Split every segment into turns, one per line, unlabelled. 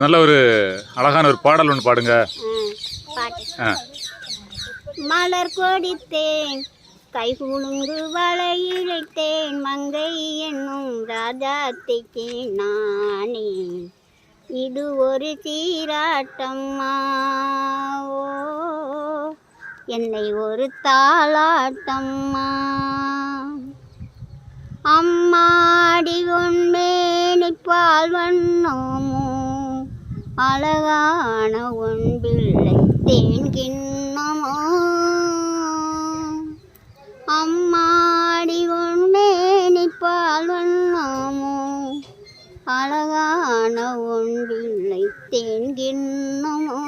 நல்ல ஒரு அழகான ஒரு பாடல் ஒன்று பாடுங்க.
மலர் கொடித்தேன் கை குலுங்கு வளையிழைத்தேன் மங்கை என்னும் ராஜாத்திக்கு நானே. இது ஒரு சீராட்டம்மா ஓ. என்னை ஒரு தாளாட்டம்மா. அம்மாடி அழகான ஒன்பிள்ளை தேன் கிண்ணமோ அம்மாடி உண்மேனி வண்ணாமோ வண்ணமோ. அழகான ஒன்பிள்ளை தேன் கிண்ணமோ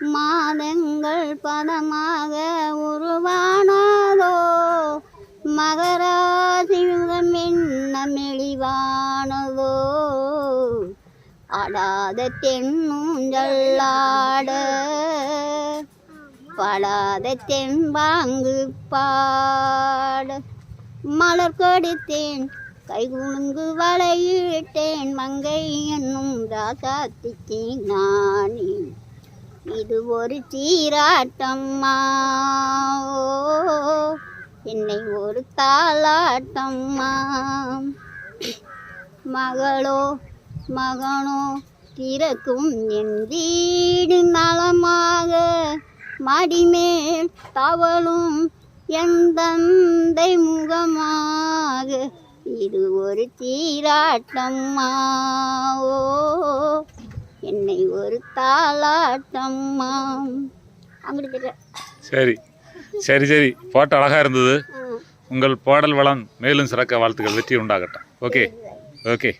மாதங்கள் பதமாக ஒரு அடாத தென்னூஞ்சல்லாட படாத தென்பாங்கு பாட. மலர் கொடுத்தேன் கை குலுங்கு வளையிட்டேன் மங்கை என்னும் ராசாத்திக்கு நானே இது ஒரு சீராட்டம்மா என்னை ஒரு தாளாட்டம்மா மகளோ மகனோ திறக்கும் என் வீடு நலமாக. மடிமேல் தவளும் என் தந்தை முகமாக. இது ஒரு சீராட்டம்மா. ஓ என்னை ஒரு தாளாட்டம்மா.
சரி சரி சரி. பாட்டு அழகாக இருந்தது. உங்கள் பாடல் வளம் மேலும் சிறக்க வாழ்த்துக்கள் வெற்றி உண்டாகட்டும். Okay okay.